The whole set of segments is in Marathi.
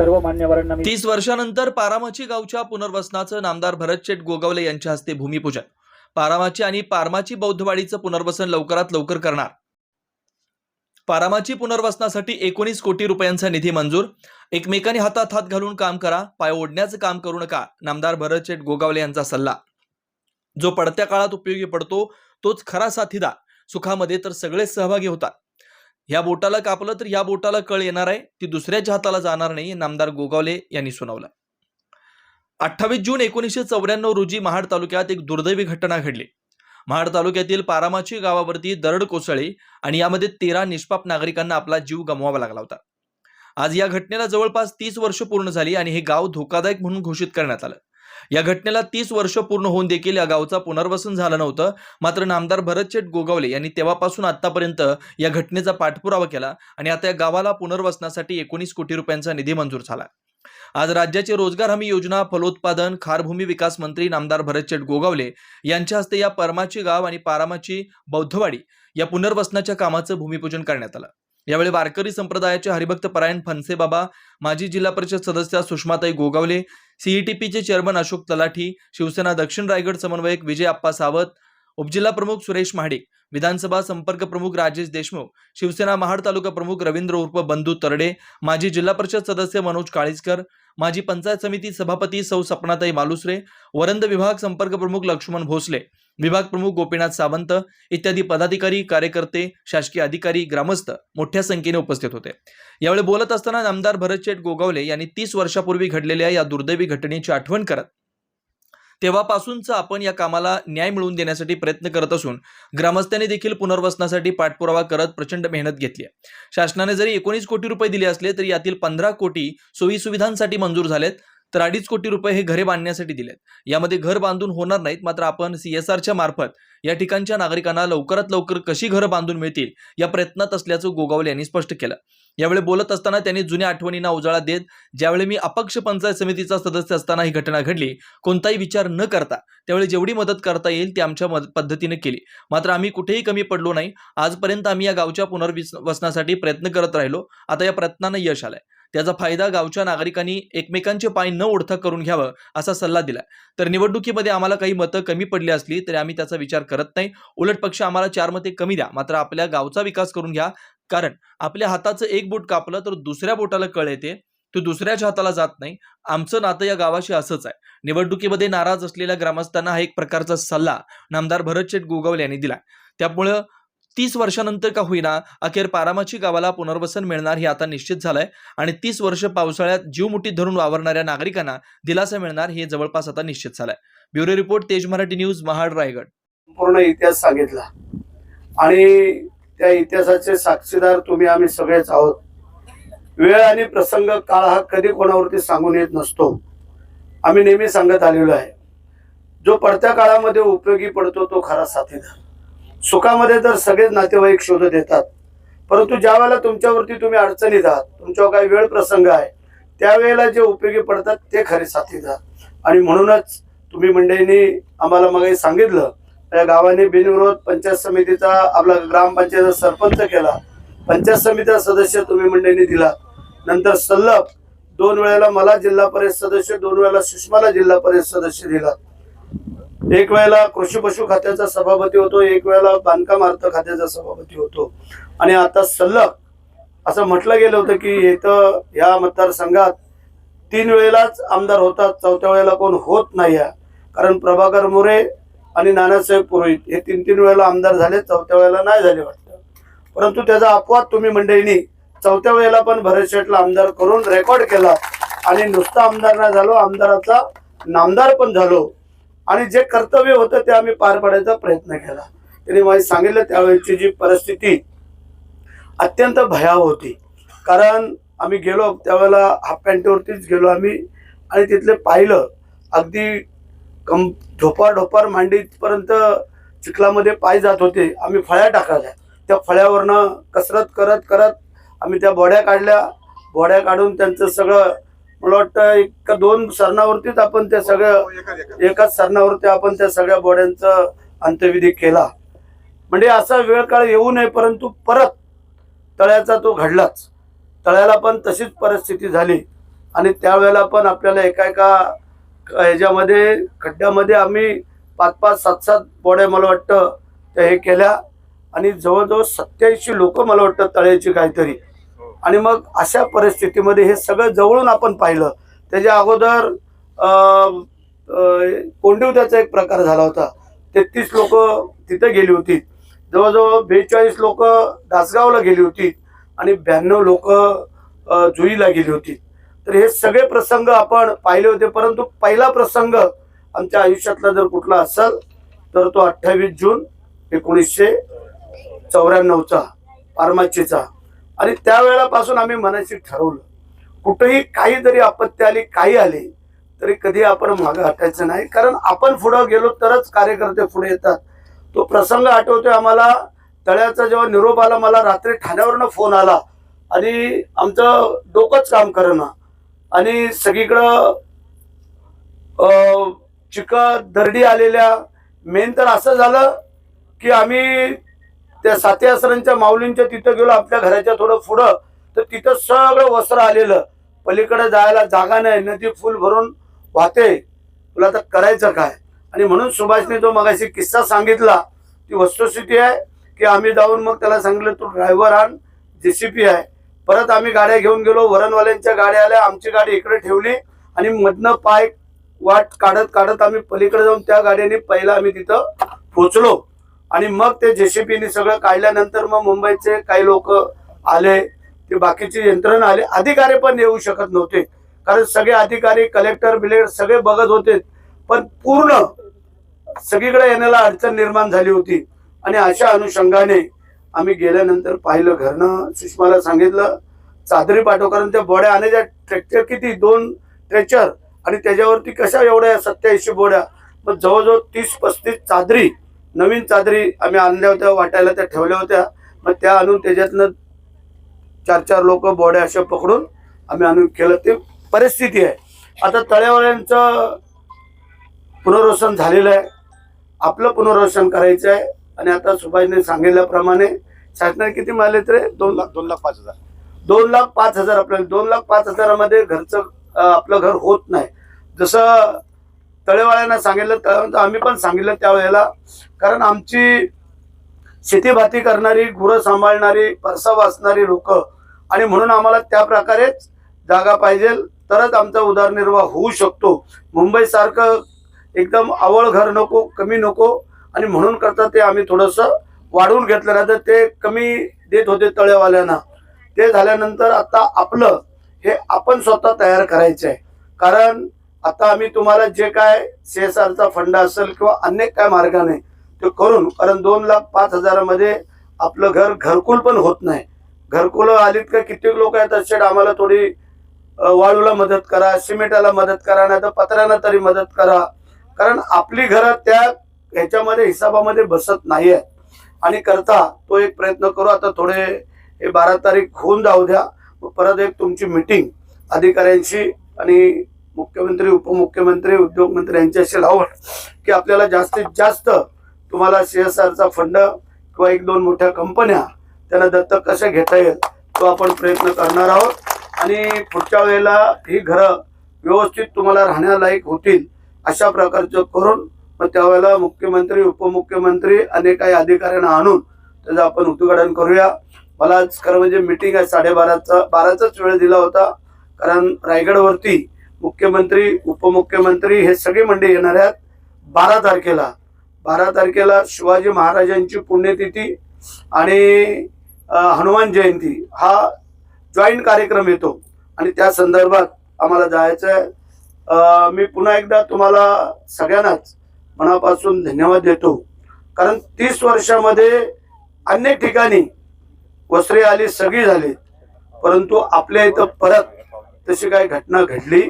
सर्व मान्यवरांना तीस वर्षानंतर पारामाची गावच्या पुनर्वसनाचं नामदार भरतशेठ गोगावले यांच्या हस्ते भूमिपूजन. पारामाची आणि पारमाची बौद्धवाडीचं पुनर्वसन लवकरात लवकर करणार. पारामाची पुनर्वसनासाठी एकोणीस कोटी रुपयांचा निधी मंजूर. एकमेकांनी हातात हात घालून काम करा पाय ओढण्याचं काम करू नका नामदार भरतशेठ गोगावले यांचा सल्ला. जो पडत्या काळात उपयोगी पडतो तोच खरा साथीदार. सुखामध्ये तर सगळेच सहभागी होतात. ह्या बोटाला कापलं तर या बोटाला कळ येणार आहे. ती दुसऱ्याच्या हाताला जाणार नाही नामदार गोगावले यांनी सुनावलं. अठ्ठावीस जून एकोणीसशे चौऱ्याण्णव रोजी महाड तालुक्यात एक दुर्दैवी घटना घडली. महाड तालुक्यातील पारामाची गावावरती दरड कोसळली आणि यामध्ये तेरा निष्पाप नागरिकांना आपला जीव गमवावा लागला होता. आज या घटनेला जवळपास तीस वर्ष पूर्ण झाली आणि हे गाव धोकादायक म्हणून घोषित करण्यात आलं. या घटनेला तीस वर्ष पूर्ण होऊन देखील या गावचा पुनर्वसन झालं नव्हतं. मात्र नामदार भरतशेठ गोगावले यांनी तेव्हापासून आतापर्यंत या घटनेचा पाठपुरावा केला आणि आता या गावाला पुनर्वसनासाठी एकोणीस कोटी रुपयांचा निधी मंजूर झाला. आज राज्याचे रोजगार हमी योजना फलोत्पादन खारभूमी विकास मंत्री नामदार भरतशेठ गोगावले यांच्या हस्ते या परमाची गाव आणि पारामाची बौद्धवाडी या पुनर्वसनाच्या कामाचं भूमिपूजन करण्यात आलं. यावेळी वारकरी संप्रदायाचे हरिभक्त परायण फनसे बाबा माजी जिल्हा परिषद सदस्य सुषमाताई गोगावले सीईटीपीचे चेअरमन अशोक तलाठी शिवसेना दक्षिण रायगड समन्वयक विजय आप्पा सावत उपजिल्हा प्रमुख सुरेश महाडिक विधानसभा संपर्क प्रमुख राजेश देशमुख शिवसेना महाड तालुका प्रमुख रवींद्र उर्फ बंधू तरडे माजी जिल्हा परिषद सदस्य मनोज काळीसकर माजी पंचायत समिती सभापती सौ सपनाताई मालुसरे वरंद विभाग संपर्क प्रमुख लक्ष्मण भोसले विभाग प्रमुख गोपीनाथ सावंत इत्यादी पदाधिकारी कार्यकर्ते शासकीय अधिकारी ग्रामस्थ मोठ्या संख्येने उपस्थित होते. यावेळी बोलत असताना आमदार भरतशेठ गोगावले यांनी तीस वर्षापूर्वी घडलेल्या या दुर्दैवी घटनेची आठवण करत तेव्हापासूनच आपण या कामाला न्याय मिळवून देण्यासाठी प्रयत्न करत असून ग्रामस्थांनी देखील पुनर्वसनासाठी पाठपुरावा करत प्रचंड मेहनत घेतली आहे. शासनाने जरी एकोणीस कोटी रुपये दिले असले तरी यातील पंधरा कोटी सोयी सुविधांसाठी मंजूर झालेत. तर अडीच कोटी रुपये हे घरे बांधण्यासाठी दिलेत. यामध्ये घर बांधून होणार नाहीत मात्र आपण सीएसआरच्या मार्फत या ठिकाणच्या नागरिकांना लवकरात लवकर कशी घरं बांधून मिळतील या प्रयत्नात असल्याचं गोगावले यांनी स्पष्ट केलं. यावेळी बोलत असताना त्यांनी जुन्या आठवणींना उजाळा देत ज्यावेळी मी अपक्ष पंचायत समितीचा सदस्य असताना ही घटना घडली कोणताही विचार न करता त्यावेळी जेवढी मदत करता येईल ती आमच्या पद्धतीने केली. मात्र आम्ही कुठेही कमी पडलो नाही आजपर्यंत आम्ही या गावच्या पुनर्वसनासाठी प्रयत्न करत राहिलो. आता या प्रयत्नांना यश आलंय. त्याचा फायदा गावच्या नागरिकांनी एकमेकांचे पाय न ओढता करून घ्यावं असा सल्ला दिला तर निवडणुकीमध्ये आम्हाला काही मतं कमी पडली असली तरी आम्ही त्याचा विचार करत नाही. उलट पक्ष आम्हाला चार मते कमी द्या. मात्र आपल्या गावचा विकास करून घ्या. कारण आपल्या हाताचं एक बोट कापलं तर दुसऱ्या बोटाला कळ येते. तो दुसऱ्याच्या हाताला जात नाही. आमचं नातं या गावाशी असंच आहे. निवडणुकीमध्ये नाराज असलेल्या ग्रामस्थांना हा एक प्रकारचा सल्ला नामदार भरतशेठ गोगावले यांनी दिला त्यामुळं तीस वर्षानंतर का होईना अखेर पारामाची गावाला पुनर्वसन मिळणार हे आता निश्चित झालंय. आणि तीस वर्ष पावसाळ्यात जीव मुठीत धरून वावरणाऱ्या नागरिकांना दिलासा मिळणार हे जवळपास आता निश्चित झालंय. ब्युरो रिपोर्ट तेज मराठी न्यूज महाड रायगड. पूर्ण इतिहास सांगितला. आणि त्या इतिहासाचे साक्षीदार तुम्ही आम्ही सगळेच आहोत. वेळ आणि प्रसंग काळ हा कधी कोणावरती सांगून येत नसतो. आम्ही नेहमी सांगत आलेलो आहे. जो पडत्या काळामध्ये उपयोगी पडतो तो खरा साथीदार. सुखामध्ये तर सगळेच नातेवाईक शोधत येतात परंतु ज्या वेळेला तुमच्यावरती तुम्ही अडचणीत आहात तुमच्यावर काही वेळ प्रसंग आहे त्यावेळेला जे उपयोगी पडतात ते खरे साथीदार आणि म्हणूनच तुम्ही मंडळींनी आम्हाला मग सांगितलं त्या गावाने बिनविरोध पंचायत समितीचा आपला ग्रामपंचायत सरपंच केला. पंचायत समितीचा सदस्य तुम्ही मंडळींनी दिला. नंतर सल्लभ दोन वेळेला मला जिल्हा परिषद सदस्य दोन वेळेला सुषमाला जिल्हा परिषद सदस्य दिला. एक वेळेला कृषी पशु खात्याचा सभापती होतो एक वेळेला बांधकाम अर्थ खात्याचा सभापती होतो. आणि आता सल्लग असं म्हटलं गेलं होतं की इथं या मतदारसंघात तीन वेळेलाच आमदार होतात चौथ्या वेळेला कोण होत नाही आहे. कारण प्रभाकर मोरे आणि नानासाहेब पुरोहित हे तीन तीन वेळेला आमदार झाले चौथ्या वेळेला नाही झाले वाटतं. परंतु त्याचा अपवाद तुम्ही मंडळींनी चौथ्या वेळेला पण भरत शेठला आमदार करून रेकॉर्ड केला आणि नुसता आमदार नाही झालो आमदाराचा नामदार पण झालो. आणि जे कर्तव्य होतं ते आम्ही पार पाडायचा प्रयत्न केला. त्यांनी मला सांगितलं त्यावेळेची जी परिस्थिती अत्यंत भयाव होती. कारण आम्ही गेलो त्यावेळेला हाफ पॅन्टवरतीच गेलो आम्ही आणि तिथले पाहिलं अगदी कम ढोपार ढोपार मांडीपर्यंत चिखलामध्ये पाय जात होते. आम्ही फळ्या टाकायला त्या फळ्यावरनं कसरत करत करत आम्ही त्या बोड्या काढल्या. बोड्या काढून त्यांचं सगळं मला वाटतं एक दोन सरणावरतीच आपण ते सगळं एकाच सरणावरती आपण त्या सगळ्या बोड्यांचं अंत्यविधी केला. म्हणजे असा वेळ काळ येऊ नये परंतु परत तळ्याचा तो घडलाच. तळ्याला पण तशीच परिस्थिती झाली. आणि त्यावेळेला पण आपल्याला एका एका ह्याच्यामध्ये खड्ड्यामध्ये आम्ही पाच पाच सात सात बोड्या मला वाटतं त्या हे केल्या. आणि जवळजवळ सत्याऐंशी लोक मला वाटतं तळ्याची काहीतरी. आणि मग अशा परिस्थितीमध्ये हे सगळं जवळून आपण पाहिलं. त्याच्या अगोदर कोंडिवद्याचा एक प्रकार झाला होता. तेहतीस लोक तिथे गेली होती. जवळजवळ बेचाळीस लोक दासगावला गेली होती आणि ब्याण्णव लोक जुईला गेली होती. तर हे सगळे प्रसंग आपण पाहिले होते परंतु पहिला प्रसंग आमच्या आयुष्यातला जर कुठला असेल तर तो अठ्ठावीस जून एकोणीसशे चौऱ्याण्णवचा पारमाचीचा आणि त्यावेळेपासून आम्ही मनाशी ठरवलं कुठेही काही जरी आपत्ती आली काही आली तरी कधी आपण मागं हटायचं नाही. कारण आपण पुढं गेलो तरच कार्यकर्ते पुढे येतात. तो प्रसंग आठवतोय आम्हाला. तळ्याचा जेव्हा निरोप आला मला रात्री ठाण्यावरनं फोन आला. आणि आमचं डोकंच काम करणं आणि सगळीकडं अं, दरडी आलेल्या. मेन तर असं झालं की आम्ही त्या साते आसरांच्या माऊलींच्या तिथं गेलो आपल्या घराच्या थोडं पुढं. तर तिथं सगळं वस्त्र आलेलं. पलीकडे जायला जागा नाही. नदी फुल भरून वाहते. तुला आता करायचं काय? आणि म्हणून सुभाषने जो मगाशी किस्सा सांगितला ती वस्तुस्थिती आहे की आम्ही जाऊन मग त्याला सांगितलं तू ड्रायव्हर आण जेसीपी आहे. परत आम्ही गाड्या घेऊन गेलो. वरणवाल्यांच्या गाड्या आल्या. आमची गाडी इकडे ठेवली आणि मधनं पाय वाट काढत काढत आम्ही पलीकडे जाऊन त्या गाडीने पहिला आम्ही तिथं पोचलो आणि मग ते जेसीपीने सगळं काढल्यानंतर मग मुंबईचे काही लोक आले ते बाकीची यंत्रणा आले. अधिकारी पण येऊ शकत नव्हते. कारण सगळे अधिकारी कलेक्टर बिलेक्टर सगळे बघत होते. पण पूर्ण सगळीकडे येण्याला अडचण निर्माण झाली होती. आणि अशा अनुषंगाने आम्ही गेल्यानंतर पाहिलं घरनं सुषमाला सांगितलं चादरी पाठव कारण त्या बोड्या आणि त्या ट्रॅक्टर किती? दोन ट्रेचर आणि त्याच्यावरती कशा एवढ्या सत्याऐंशी बोड्या? मग जवळजवळ तीस पस्तीस चादरी नवीन चादरी आम्ही आणल्या होत्या वाटायला त्या ठेवल्या होत्या. मग त्या आणून त्याच्यातनं चार चार लोक बोड्या अशा पकडून आम्ही आणून केलं. ते परिस्थिती आहे. आता तळेवाल्यांचं पुनर्वसन झालेलं आहे. आपलं पुनर्वसन करायचं आहे. आणि आता सुभाषने सांगितल्याप्रमाणे शासनाने किती मिळाले तर? दोन लाख दोन लाख पाच हजार. दोन लाख पाच हजार आपल्याला दोन लाख पाच हजारामध्ये घरचं आपलं घर होत नाही. जसं तळेवाल्यांना सांगितलं तळेवाल्यांना आम्ही पण सांगितलं त्यावेळेला कारण आमची शेतीभाती करणारी गुरं सांभाळणारी परसा वाचणारी लोक आणि म्हणून आम्हाला त्या प्रकारेच जागा पाहिजे. तरच आमचा उदरनिर्वाह होऊ शकतो. मुंबईसारखं एकदम आवळ घर नको कमी नको आणि म्हणून करता ते आम्ही थोडंसं वाढवून घेतलं. नाही तर ते कमी देत होते तळेवाल्यांना. ते झाल्यानंतर आता आपलं हे आपण स्वतः तयार करायचं आहे कारण आता आम्ही तुम्हाला जे काय सी एस आरचा फंड असेल किंवा अनेक काय मार्गाने ते करून कारण दोन लाख पाच हजारामध्ये आपलं घर घरकुल पण होत नाही. घरकुल आलीत का कित्येक लोक आहेत शेड आम्हाला थोडी वाळूला मदत करा सिमेंटाला मदत करा नाही तर पत्र्यानं तरी मदत करा. कारण आपली घरं त्या ह्याच्यामध्ये हिसाबामध्ये बसत नाही आहे आणि करता तो एक प्रयत्न करू आता थोडे हे बारा तारीख होऊन जाऊ द्या. परत एक तुमची मिटिंग अधिकाऱ्यांशी आणि मुख्यमंत्री उपमुख्यमंत्री उद्योगमंत्री यांच्याशी लावून की आपल्याला जास्तीत जास्त तुम्हाला सी एस आरचा फंड किंवा एक दोन मोठ्या कंपन्या त्यांना दत्तक कशा घेता येईल तो आपण प्रयत्न करणार आहोत. आणि पुढच्या वेळेला ही घरं व्यवस्थित तुम्हाला राहण्यालायक होतील अशा प्रकारचं करून मग त्यावेळेला मुख्यमंत्री उपमुख्यमंत्री आणि काही अधिकाऱ्यांना आणून त्याचं आपण उद्घाटन करूया. मला आज खरं म्हणजे मिटिंग आहे साडेबाराचा बाराचाच वेळ दिला होता कारण रायगडवरती मुख्यमंत्री उपमुख्यमंत्री हे सगळे मंडळी येणार आहेत. बारा तारखेला. बारा तारखेला शिवाजी महाराजांची पुण्यतिथी आणि हनुमान जयंती. हा जॉईंट कार्यक्रम येतो. आणि त्या संदर्भात आम्हाला जायचं आहे. मी पुन्हा एकदा तुम्हाला सगळ्यांनाच मनापासून धन्यवाद देतो. कारण तीस वर्षामध्ये अनेक ठिकाणी वस्त्रे आली सगळी झाली. परंतु आपल्या इथं परत तशी काही घटना घडली.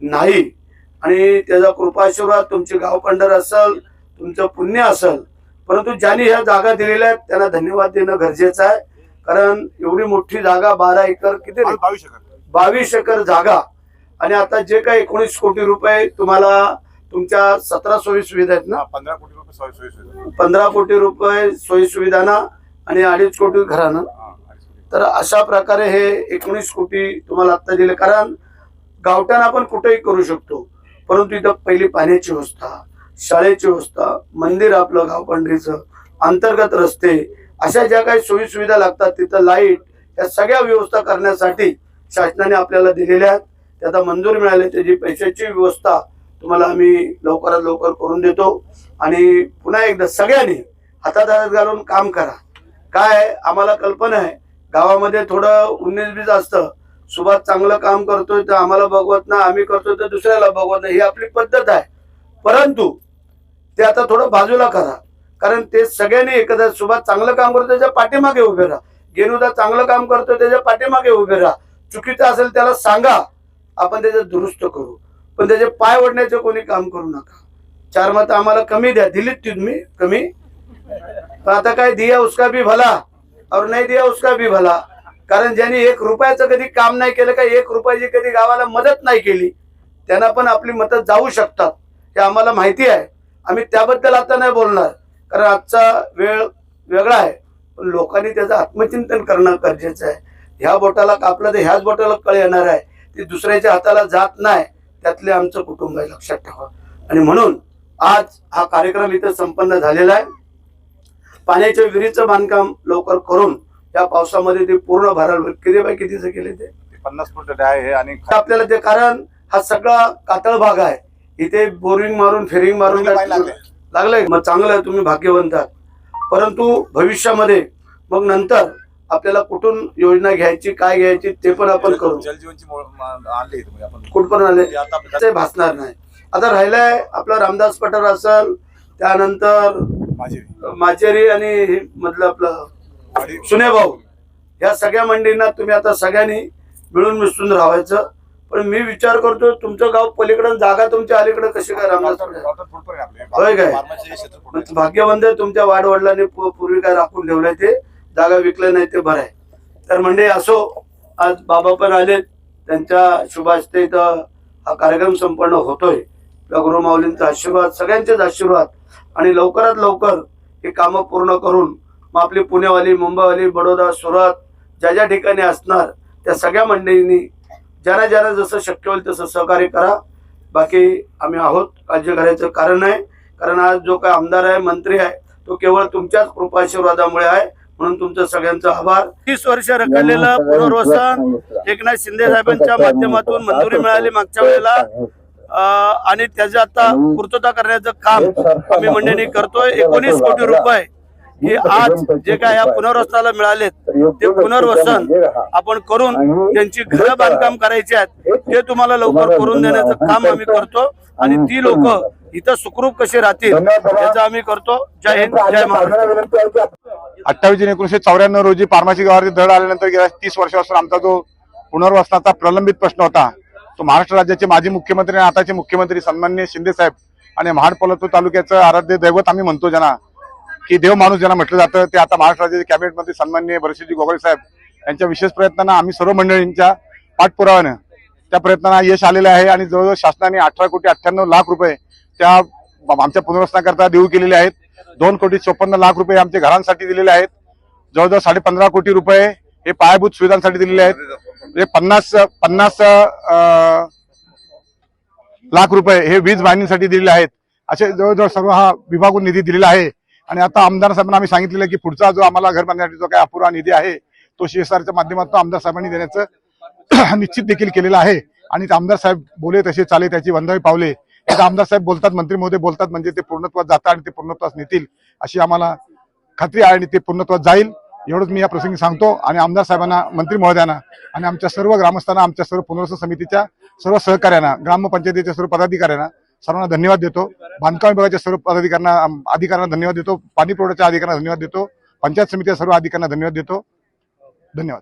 नाही. आणि त्याचा कृपाशीर्वाद तुमचे गाव पंढर असेल तुमचं पुण्य असेल. परंतु ज्यांनी ह्या जागा दिलेल्या आहेत त्यांना धन्यवाद देणं गरजेचं आहे. कारण एवढी मोठी जागा बारा एकर किती? बावीस एकर. बावीस एकर जागा. आणि आता जे काही एकोणीस कोटी रुपये तुम्हाला तुमच्या सतरा सोयी सुविधा आहेत ना? पंधरा कोटी रुपये. पंधरा कोटी रुपये सोयी सुविधाना आणि अडीच कोटी घरानं. तर अशा प्रकारे हे एकोणीस कोटी तुम्हाला आता दिले. कारण गावठाण आपण कुठेही करू शकतो. परंतु इथं पहिली पाण्याची व्यवस्था शाळेची व्यवस्था मंदिर आपलं गावपांढरीचं अंतर्गत रस्ते अशा ज्या काही सोयी सुविधा लागतात तिथं लाइट या सगळ्या व्यवस्था करण्यासाठी शासनाने आपल्याला दिलेल्या आहेत. ते मंजूर मिळाले त्याची पैशाची व्यवस्था तुम्हाला आम्ही लवकरात लवकर करून देतो. आणि पुन्हा एकदा सगळ्यांनी हातात हातात घालून काम करा. काय आम्हाला कल्पना आहे. गावामध्ये थोडं उन्नीस बीस असतं सुभाष चांगलं काम करतोय तर आम्हाला बघवत ना आम्ही करतोय तर दुसऱ्याला बघवत नाही. ही आपली पद्धत आहे. परंतु ते आता थोडं बाजूला करा. कारण ते सगळ्यांनी एकदा सुभाष चांगलं काम करतो त्याच्या पाठीमागे उभे राहा. गेनुदा चांगलं काम करतो त्याच्या पाठीमागे उभे राहा. चुकीचं असेल त्याला सांगा. आपण त्याचं दुरुस्त करू. पण त्याचे पाय ओढण्याचे कोणी काम करू नका. चार मत आम्हाला कमी द्या. दिलीत तुम्ही? कमी? पण आता काय दिया उसका भी भला? और नाही दिया उसका भी भला? कारण ज्यांनी एक रुपयाचं कधी काम नाही केलं का एक रुपयाची कधी गावाला मदत नाही केली त्यांना पण आपली मतं जाऊ शकतात हे आम्हाला माहिती आहे. आम्ही त्याबद्दल आता नाही बोलणार कारण आजचा वेळ वेगळा आहे. पण लोकांनी त्याचं आत्मचिंतन करणं गरजेचं आहे. ह्या बोटाला कापलं तर ह्याच बोटाला कळ येणार आहे. ती दुसऱ्याच्या हाताला जात नाही त्यातले आमचं कुटुंब आहे लक्षात ठेवा. आणि म्हणून आज हा कार्यक्रम इथं संपन्न झालेला आहे. पाण्याच्या विहिरीचं बांधकाम लवकर करून या पावसामध्ये ते पूर्ण होईल. किती बाय कितीचं केले ते? पन्नास फूट आहे हे आणि आपल्याला ते कारण हा सगळा कातळ भाग आहे. इथे बोरिंग मारून फेरिंग मारून लागलंय. मग चांगलं आहे तुम्ही भाग्यवंत आहात परंतु भविष्यामध्ये मग नंतर आपल्याला कुठून योजना घ्यायची काय घ्यायची ते पण आपण करू. जलजीवनची म्हणजे कुठपर्यंत आले? ते आता ते भासणार नाही. आता राहिलाय आपला रामदास पठार असेल त्यानंतर माझी माचेरी आणि मधलं आपलं सुने भाऊ या सगळ्या मंडळींना तुम्ही आता सगळ्यांनी मिळून मिसळून राहायचं. पण मी विचार करतो तुमचं गाव पलीकडे जागा तुमच्या अलीकडे कशी काय. होय काय? भाग्यवंत तुमच्या वाडवडिलांनी पूर्वी काय राखून ठेवलंय ते? जागा विकलं नाही ते बरं आहे. तर म्हणजे असो आज बाबा पण आले त्यांच्या शुभ हस्ते इथं हा कार्यक्रम संपन्न होतोय. त्या गुरुमाऊलींचा आशीर्वाद सगळ्यांचेच आशीर्वाद. आणि लवकरात लवकर हे कामं पूर्ण करून मग आपली पुणेवाली मुंबईवाली बडोदा सुरत ज्या ज्या ठिकाणी असणार त्या सगळ्या मंडळींनी ज्यांना ज्यांना जसं शक्य होईल तसं सहकार्य करा. बाकी आम्ही आहोत काळजी करायचं कारण आहे कारण आज जो काय आमदार आहे मंत्री आहे तो केवळ तुमच्याच कृपाशीर्वादामुळे आहे. म्हणून तुमचं सगळ्यांचा आभार. तीस वर्ष रखडलेलं पुनर्वसन एकनाथ शिंदे साहेबांच्या माध्यमातून मंजुरी मिळाली मागच्या वेळेला. आणि त्याचं आता पूर्तता करण्याचं काम आम्ही मंडळींनी करतोय. एकोणीस कोटी रुपये हे आज जे काय या पुनर्वसनाला मिळालेत ते पुनर्वसन आपण करून त्यांची घरं बांधकाम करायची आहेत ते तुम्हाला लवकर करून देण्याचं काम आम्ही करतो. आणि ती लोक इथं सुखरूप कसे राहतील याचं आम्ही करतो. जय हिंद जय महाराष्ट्र. अठ्ठावीस जून एकोणीशे चौऱ्याण्णव रोजी फार्मसी गावावरती दड आल्यानंतर गेल्या तीस वर्षापासून आमचा जो पुनर्वसनाचा प्रलंबित प्रश्न होता तो महाराष्ट्र राज्याचे माजी मुख्यमंत्री आणि आताचे मुख्यमंत्री सन्माननीय शिंदे साहेब आणि महाड तालुक्याचं आराध्य दैवत आम्ही म्हणतो ज्यांना की देव माणूस ज्यांना म्हटलं जातं ते आता महाराष्ट्र राज्याचे कॅबिनेट मंत्री सन्माननीय भरतजी साहेब यांच्या विशेष प्रयत्नांना आम्ही सर्व मंडळींच्या पाठपुराव्यानं त्या प्रयत्नांना यश आलेलं आहे आणि जवळजवळ शासनाने अठरा कोटी अठ्ठ्याण्णव लाख रुपये त्या आमच्या पुनर्वसनाकरता देऊ केलेले आहेत. दोन कोटी चोपन्न लाख रुपये आमच्या घरांसाठी दिलेले आहेत. जवळजवळ साडे पंधरा कोटी रुपये हे पायाभूत सुविधांसाठी दिलेले आहेत. जे पन्नास पन्नास लाख रुपये हे वीज वाहिनीसाठी दिलेले आहेत. असे जवळजवळ सर्व हा विभागून निधी दिलेला आहे. आणि आता आमदार साहेबांना आम्ही सांगितलेलं आहे की पुढचा जो आम्हाला घर बांधण्यासाठी जो काही अपुरा निधी आहे तो सीएसआरच्या माध्यमातून आमदार साहेबांनी देण्याचं निश्चित देखील केलेलं आहे. आणि ते आमदार साहेब बोले तसे चाले त्याची वंदावी पावले. आमदार साहेब बोलतात मंत्री महोदय बोलतात म्हणजे ते पूर्णत्वात जातात आणि ते पूर्णत्वास नेतील अशी आम्हाला खात्री आहे आणि ते पूर्णत्वात जाईल. एवढंच मी या प्रसंगी सांगतो. आणि आमदार साहेबांना मंत्री महोदयांना आणि आमच्या सर्व ग्रामस्थांना आमच्या सर्व पुनर्वसन समितीच्या सर्व सहकार्यांना ग्रामपंचायतीच्या सर्व पदाधिकाऱ्यांना सर्वांना धन्यवाद देतो. बांधकाम विभागाच्या सर्व पदाधिकाऱ्यांना अधिकाऱ्यांना धन्यवाद देतो. पाणी पुरवठ्याच्या अधिकाऱ्यांना धन्यवाद देतो. पंचायत समितीच्या सर्व अधिकाऱ्यांना धन्यवाद देतो. धन्यवाद.